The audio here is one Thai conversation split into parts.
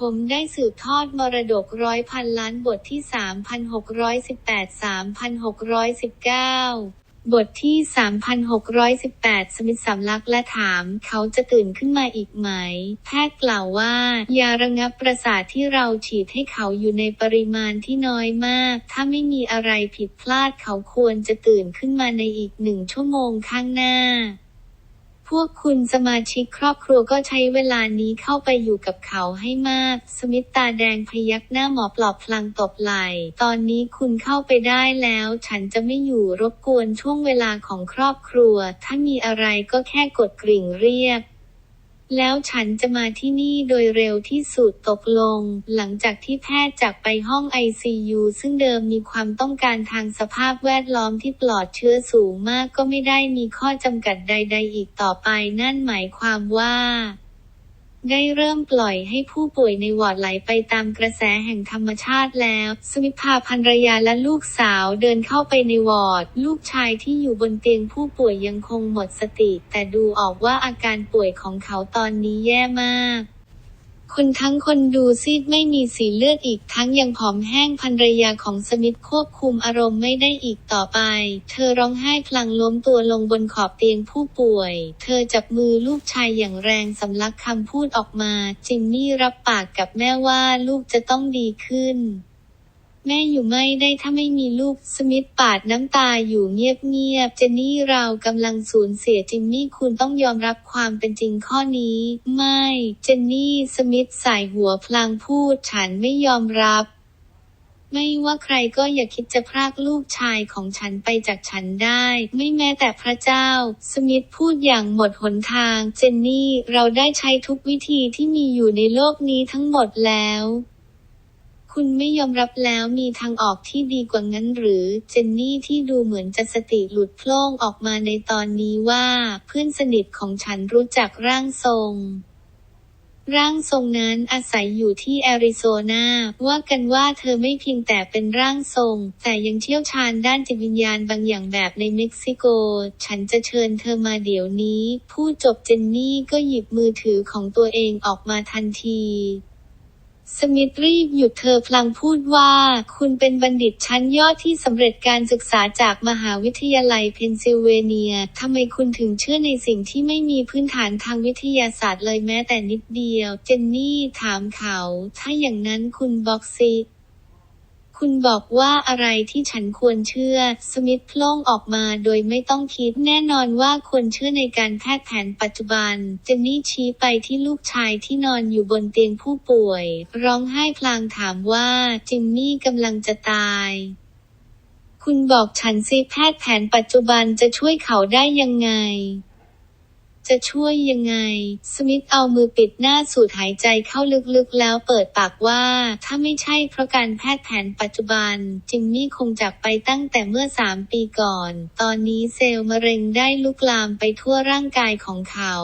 ผมได้สืบทอดมรดกร้อยพันล้านบทที่ 3,618 3,619บทที่ 3,618 สมิทสำลักและถาม เขาจะตื่นขึ้นมาอีกไหม แพทย์กล่าวว่า ยาระงับประสาทที่เราฉีดให้เขาอยู่ในปริมาณที่น้อยมาก ถ้าไม่มีอะไรผิดพลาดเขาควรจะตื่นขึ้นมาในอีกหนึ่งชั่วโมงข้างหน้า พวกคุณสมาชิกครอบครัวก็ใช้เวลานี้เข้าไปอยู่กับเขาให้มาก สมิธตาแดงพยักหน้าหมอปลอบพลังตบไหล่ ตอนนี้คุณเข้าไปได้แล้ว ฉันจะไม่อยู่รบกวนช่วงเวลาของครอบครัว ถ้ามีอะไรก็แค่กดกริ่งเรียก แล้วฉันจะมาที่นี่โดยเร็วที่สุดตกลง หลังจากที่แพทย์จากไปห้อง ICU ซึ่งเดิมมีความต้องการทางสภาพแวดล้อมที่ปลอดเชื้อสูงมากก็ไม่ได้มีข้อจำกัดใด ๆ อีกต่อไปนั่นหมายความว่า ได้เริ่มปล่อยให้ผู้ป่วยในวอร์ดไหลไปตามกระแสแห่งธรรมชาติแล้ว สมิทพาภรรยาและลูกสาวเดินเข้าไปในวอร์ด ลูกชายที่อยู่บนเตียงผู้ป่วยยังคงหมดสติ แต่ดูออกว่าอาการป่วยของเขาตอนนี้แย่มาก คนทั้งคนดูซีดไม่มีสีเลือดอีกทั้งยังผอมแห้งภรรยาของสมิธควบคุมอารมณ์ไม่ได้อีกต่อไป เธอร้องไห้พลางล้มตัวลงบนขอบเตียงผู้ป่วย เธอจับมือลูกชายอย่างแรงสำลักคำพูดออกมา จิมมี่รับปากกับแม่ว่าลูกจะต้องดีขึ้น แม่อยู่ไม่ได้ถ้าไม่มีลูก สมิธปาดน้ำตาอยู่เงียบๆ เจนนี่เรากำลังสูญเสียจิมมี่คุณต้องยอมรับความเป็นจริงข้อนี้ ไม่ เจนนี่สมิธสายหัวพลางพูดฉันไม่ยอมรับไม่ว่าใครก็อย่าคิดจะพรากลูกชายของฉันไปจากฉันได้ ไม่แม้แต่พระเจ้า สมิธพูดอย่างหมดหนทาง เจนนี่ เราได้ใช้ทุกวิธีที่มีอยู่ในโลกนี้ทั้งหมดแล้ว คุณไม่ยอมรับแล้วมีทางออกที่ดีกว่านั้นหรือ เจนนี่ที่ดูเหมือนจะสติหลุดโพล่งออกมาในตอนนี้ว่า เพื่อนสนิทของฉันรู้จักร่างทรงร่างทรงนั้นอาศัยอยู่ที่แอริโซนาว่ากันว่าเธอไม่เพียงแต่เป็นร่างทรง แต่ยังเชี่ยวชาญด้านจิตวิญญาณบางอย่างแบบในเม็กซิโก ฉันจะเชิญเธอมาเดี๋ยวนี้พูดจบเจนนี่ก็หยิบมือถือของตัวเองออกมาทันที สมิธรีบหยุดเธอพลังพูดว่า คุณเป็นบัณฑิตชั้นยอดที่สำเร็จการศึกษาจากมหาวิทยาลัยเพนซิลเวเนีย ทำไมคุณถึงเชื่อในสิ่งที่ไม่มีพื้นฐานทางวิทยาศาสตร์เลยแม้แต่นิดเดียว เจนนี่ถามเขา ถ้าอย่างนั้นคุณบอกสิ คุณบอกว่าอะไรที่ฉันควรเชื่อ สมิธโพล่งออกมาโดยไม่ต้องคิดแน่นอนว่าควรเชื่อในการแพทย์แผนปัจจุบัน เจนนี่ชี้ไปที่ลูกชายที่นอนอยู่บนเตียงผู้ป่วย ร้องไห้พลางถามว่าจิมมี่กำลังจะตายคุณบอกฉันสิแพทย์แผนปัจจุบันจะช่วยเขาได้ยังไง จะช่วยยังไง สมิธเอามือปิดหน้าสูดหายใจเข้าลึกๆ แล้วเปิดปากว่า ถ้าไม่ใช่เพราะการแพทย์แผนปัจจุบัน จิมมี่คงจากไปตั้งแต่เมื่อสามปีก่อน ตอนนี้เซลล์มะเร็งได้ลุกลามไปทั่วร่างกายของเขา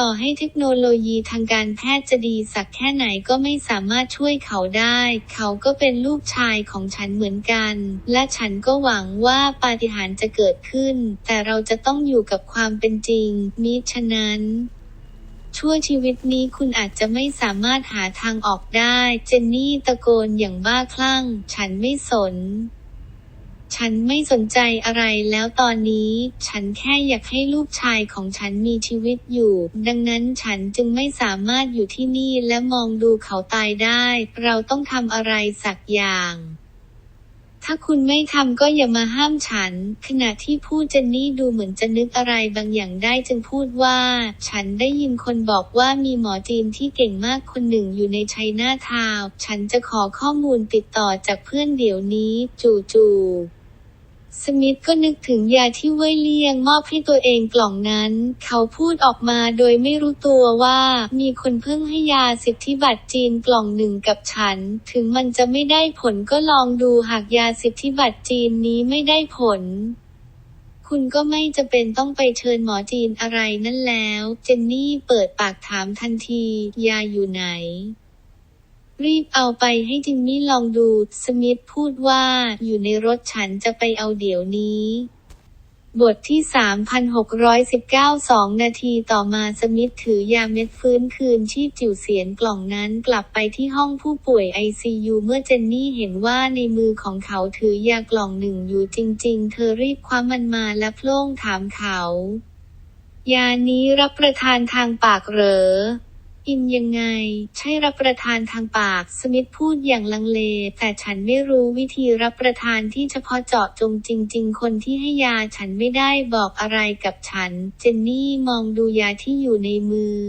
ต่อให้เทคโนโลยีทางการแพทย์จะดีสักแค่ไหนก็ไม่สามารถช่วยเขาได้ เขาก็เป็นลูกชายของฉันเหมือนกัน และฉันก็หวังว่าปาฏิหาริย์จะเกิดขึ้น แต่เราจะต้องอยู่กับความเป็นจริง มิฉะนั้นชั่วชีวิตนี้คุณอาจจะไม่สามารถหาทางออกได้ เจนนี่ตะโกนอย่างบ้าคลั่ง ฉันไม่สน ฉันไม่สนใจอะไรแล้วตอนนี้ ฉันแค่อยากให้ลูกชายของฉันมีชีวิตอยู่ ดังนั้นฉันจึงไม่สามารถอยู่ที่นี่และมองดูเขาตายได้ เราต้องทำอะไรสักอย่างถ้าคุณไม่ทำก็อย่ามาห้ามฉัน ขณะที่พูดเจนนี่ดูเหมือนจะนึกอะไรบางอย่างได้จึงพูดว่า ฉันได้ยินคนบอกว่ามีหมอจีนที่เก่งมากคนหนึ่งอยู่ในชัยนาทาว์ฉันจะขอข้อมูลติดต่อจากเพื่อนเดี๋ยวนี้ จู่ๆ สมิธก็นึกถึงยาที่เว่ยเลี่ยงมอบให้ตัวเองกล่องนั้น เขาพูดออกมาโดยไม่รู้ตัวว่า มีคนเพิ่งให้ยาสิทธิบัตรจีนกล่องหนึ่งกับฉัน ถึงมันจะไม่ได้ผลก็ลองดูหากยาสิทธิบัตรจีนนี้ไม่ได้ผลคุณก็ไม่จะเป็นต้องไปเชิญหมอจีนอะไรนั่นแล้ว เจนนี่เปิดปากถามทันที ยาอยู่ไหน รีบเอาไปให้จิมมี่ลองดู สมิธพูดว่า อยู่ในรถฉันจะไปเอาเดี๋ยวนี้ บทที่ 3,619 2นาทีต่อมาสมิธถือยาเม็ดฟื้นคืนชีพจิ๋วเสียนกล่องนั้นกลับไปที่ห้องผู้ป่วยไอซียูเมื่อเจนนี่เห็นว่าในมือของเขาถือยากล่องหนึ่งอยู่จริง ๆ เธอรีบคว้ามันมาและโพล่งถามเขา ยานี้รับประทานทางปากเหรอ กินยังไง ใช่รับประทานทางปาก สมิธพูดอย่างลังเล แต่ฉันไม่รู้วิธีรับประทานที่เฉพาะเจาะจงจริง ๆ คนที่ให้ยาฉันไม่ได้บอกอะไรกับฉัน เจนนี่มองดูยาที่อยู่ในมือ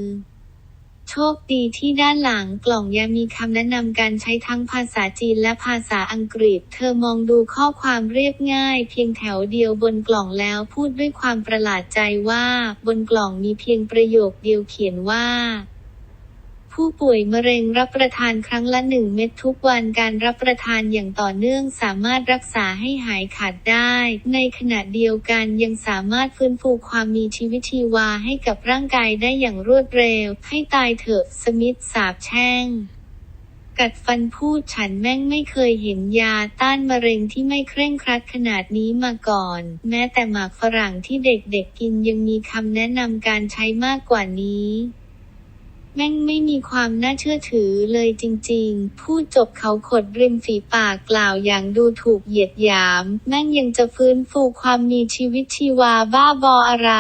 โชคดีที่ด้านหลังกล่องยามีคำแนะนำการใช้ทั้งภาษาจีนและภาษาอังกฤษ เธอมองดูข้อความเรียบง่าย เพียงแถวเดียวบนกล่องแล้วพูดด้วยความประหลาดใจว่า บนกล่องมีเพียงประโยคเดียวเขียนว่า ผู้ป่วยมะเร็งรับประทานครั้งละหนึ่งเม็ดทุกวันการรับประทานอย่างต่อเนื่องสามารถรักษาให้หายขาดได้ ในขณะเดียวกันยังสามารถฟื้นฟูความมีชีวิตชีวาให้กับร่างกายได้อย่างรวดเร็ว ให้ตายเถอะสมิธสาบแช่งกัดฟันพูดฉันแม่งไม่เคยเห็นยาต้านมะเร็งที่ไม่เคร่งครัดขนาดนี้มาก่อน แม้แต่หมากฝรั่งที่เด็กๆกินยังมีคำแนะนำการใช้มากกว่านี้ แม่งไม่มีความน่าเชื่อถือเลยจริงๆพูดจบเขาขดริมฝีปากกล่าวอย่างดูถูกเหยียดหยาม แม่งยังจะฟื้นฟูความมีชีวิตชีวาบ้าบออะไร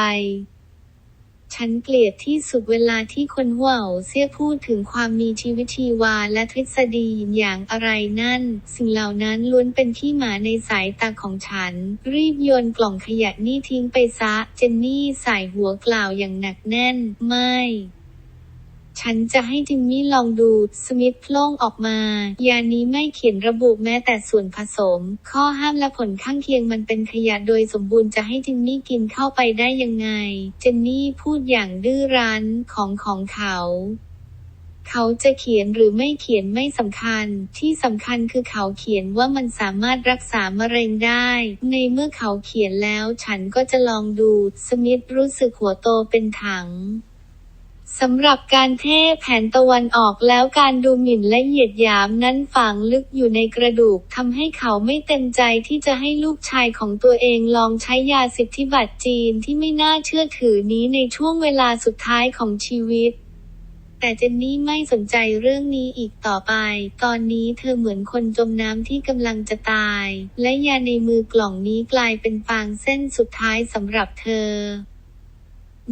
ฉันเกลียดที่สุดเวลาที่คนหัวเหาเสียพูดถึงความมีชีวิตชีวาและทฤษฎีอย่างอะไรนั่น สิ่งเหล่านั้นล้วนเป็นที่หมาในสายตาของฉัน รีบโยนกล่องขยะนี่ทิ้งไปซะ เจนนี่สายหัวกล่าวอย่างหนักแน่น ไม่ ฉันจะให้จิมมี่ลองดู สมิธโล่งออกมา ยานี้ไม่เขียนระบุแม้แต่ส่วนผสม ข้อห้ามและผลข้างเคียงมันเป็นขยะโดยสมบูรณ์จะให้จิมมี่กินเข้าไปได้ยังไง เจนนี่พูดอย่างดื้อรั้นของของเขาเขาจะเขียนหรือไม่เขียนไม่สำคัญ ที่สำคัญคือเขาเขียนว่ามันสามารถรักษามะเร็งได้ ในเมื่อเขาเขียนแล้วฉันก็จะลองดู สมิธรู้สึกหัวโตเป็นถัง สำหรับการเทแผนตะวันออกแล้วการดูหมิ่นและเหยียดหยามนั้นฝังลึกอยู่ในกระดูกทำให้เขาไม่เต็มใจที่จะให้ลูกชายของตัวเองลองใช้ยาสิทธิบัตรจีนที่ไม่น่าเชื่อถือนี้ในช่วงเวลาสุดท้ายของชีวิต แต่เจนนี่ไม่สนใจเรื่องนี้อีกต่อไป ตอนนี้เธอเหมือนคนจมน้ำที่กำลังจะตาย และยาในมือกล่องนี้กลายเป็นฟางเส้นสุดท้ายสำหรับเธอ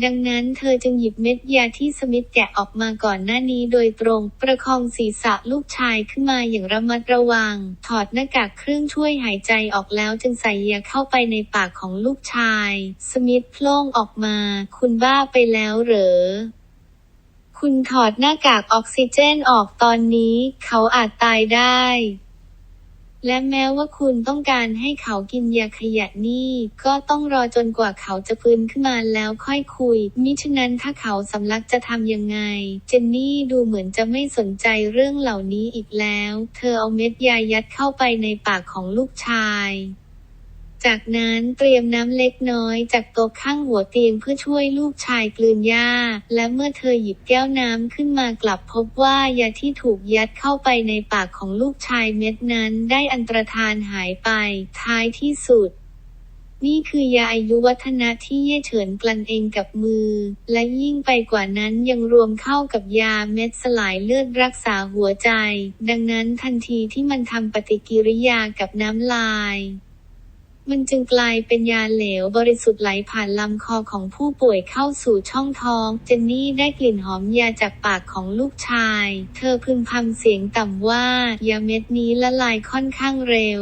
ดังนั้นเธอจึงหยิบเม็ดยาที่สมิธแกะออกมาก่อนหน้านี้โดยตรง ประคองศีรษะลูกชายขึ้นมาอย่างระมัดระวัง ถอดหน้ากากเครื่องช่วยหายใจออกแล้วจึงใส่ยาเข้าไปในปากของลูกชาย สมิธโพล่งออกมา คุณบ้าไปแล้วเหรอคุณถอดหน้ากากออกซิเจนออกตอนนี้ เขาอาจตายได้ และแม้ว่าคุณต้องการให้เขากินยาขยะนี่ ก็ต้องรอจนกว่าเขาจะฟื้นขึ้นมาแล้วค่อยคุย มิฉะนั้นถ้าเขาสำลักจะทำยังไง เจนนี่ดูเหมือนจะไม่สนใจเรื่องเหล่านี้อีกแล้ว เธอเอาเม็ดยายัดเข้าไปในปากของลูกชาย จากนั้นเตรียมน้ำเล็กน้อยจากโต๊ะข้างหัวเตียงเพื่อช่วยลูกชายกลืนยา และเมื่อเธอหยิบแก้วน้ำขึ้นมากลับพบว่ายาที่ถูกยัดเข้าไปในปากของลูกชายเม็ดนั้นได้อันตรธานหายไป ท้ายที่สุดนี่คือยาอายุวัฒนะที่เย่เฉินกลั่นเองกับมือ และยิ่งไปกว่านั้นยังรวมเข้ากับยาเม็ดสลายเลือดรักษาหัวใจ ดังนั้นทันทีที่มันทำปฏิกิริยากับน้ำลาย มันจึงกลายเป็นยาเหลวบริสุทธิ์ไหลผ่านลำคอของผู้ป่วยเข้าสู่ช่องท้อง เจนนี่ได้กลิ่นหอมยาจากปากของลูกชาย เธอพึมพำเสียงต่ำว่า ยาเม็ดนี้ละลายค่อนข้างเร็ว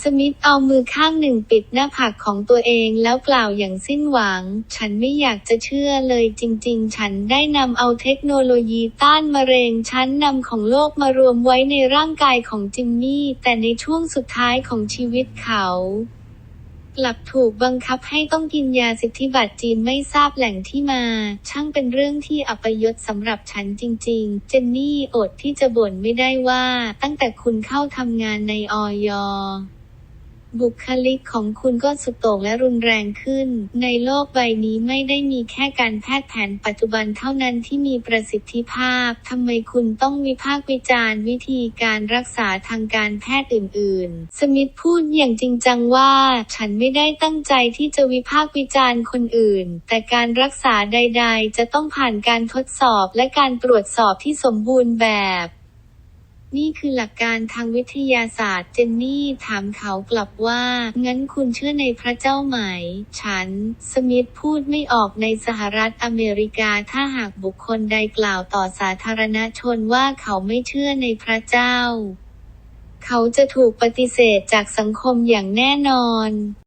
สมิธเอามือข้างหนึ่งปิดหน้าผากของตัวเองแล้วกล่าวอย่างสิ้นหวัง ฉันไม่อยากจะเชื่อเลยจริง ๆ ฉันได้นำเอาเทคโนโลยีต้านมะเร็งชั้นนำของโลกมารวมไว้ในร่างกายของจิมมี่ แต่ในช่วงสุดท้ายของชีวิตเขา กลับถูกบังคับให้ต้องกินยาสิทธิบัตรจีนไม่ทราบแหล่งที่มา ช่างเป็นเรื่องที่อัปยศสำหรับฉันจริง ๆ เจนนี่อดที่จะบ่นไม่ได้ว่า ตั้งแต่คุณเข้าทำงานในออย บุคลิกของคุณก็สุดโต่งและรุนแรงขึ้น ในโลกใบนี้ไม่ได้มีแค่การแพทย์แผนปัจจุบันเท่านั้นที่มีประสิทธิภาพ ทำไมคุณต้องวิพากษ์วิจารณ์วิธีการรักษาทางการแพทย์อื่น ๆ สมิธพูดอย่างจริงจังว่า ฉันไม่ได้ตั้งใจที่จะวิพากษ์วิจารณ์คนอื่น แต่การรักษาใด ๆ จะต้องผ่านการทดสอบและการตรวจสอบที่สมบูรณ์แบบ นี่คือหลักการทางวิทยาศาสตร์ เจนนี่ถามเขากลับว่า งั้นคุณเชื่อในพระเจ้าไหม ฉัน สมิธพูดไม่ออกในสหรัฐอเมริกาถ้าหากบุคคลใดกล่าวต่อสาธารณชนว่าเขาไม่เชื่อในพระเจ้า เขาจะถูกปฏิเสธจากสังคมอย่างแน่นอน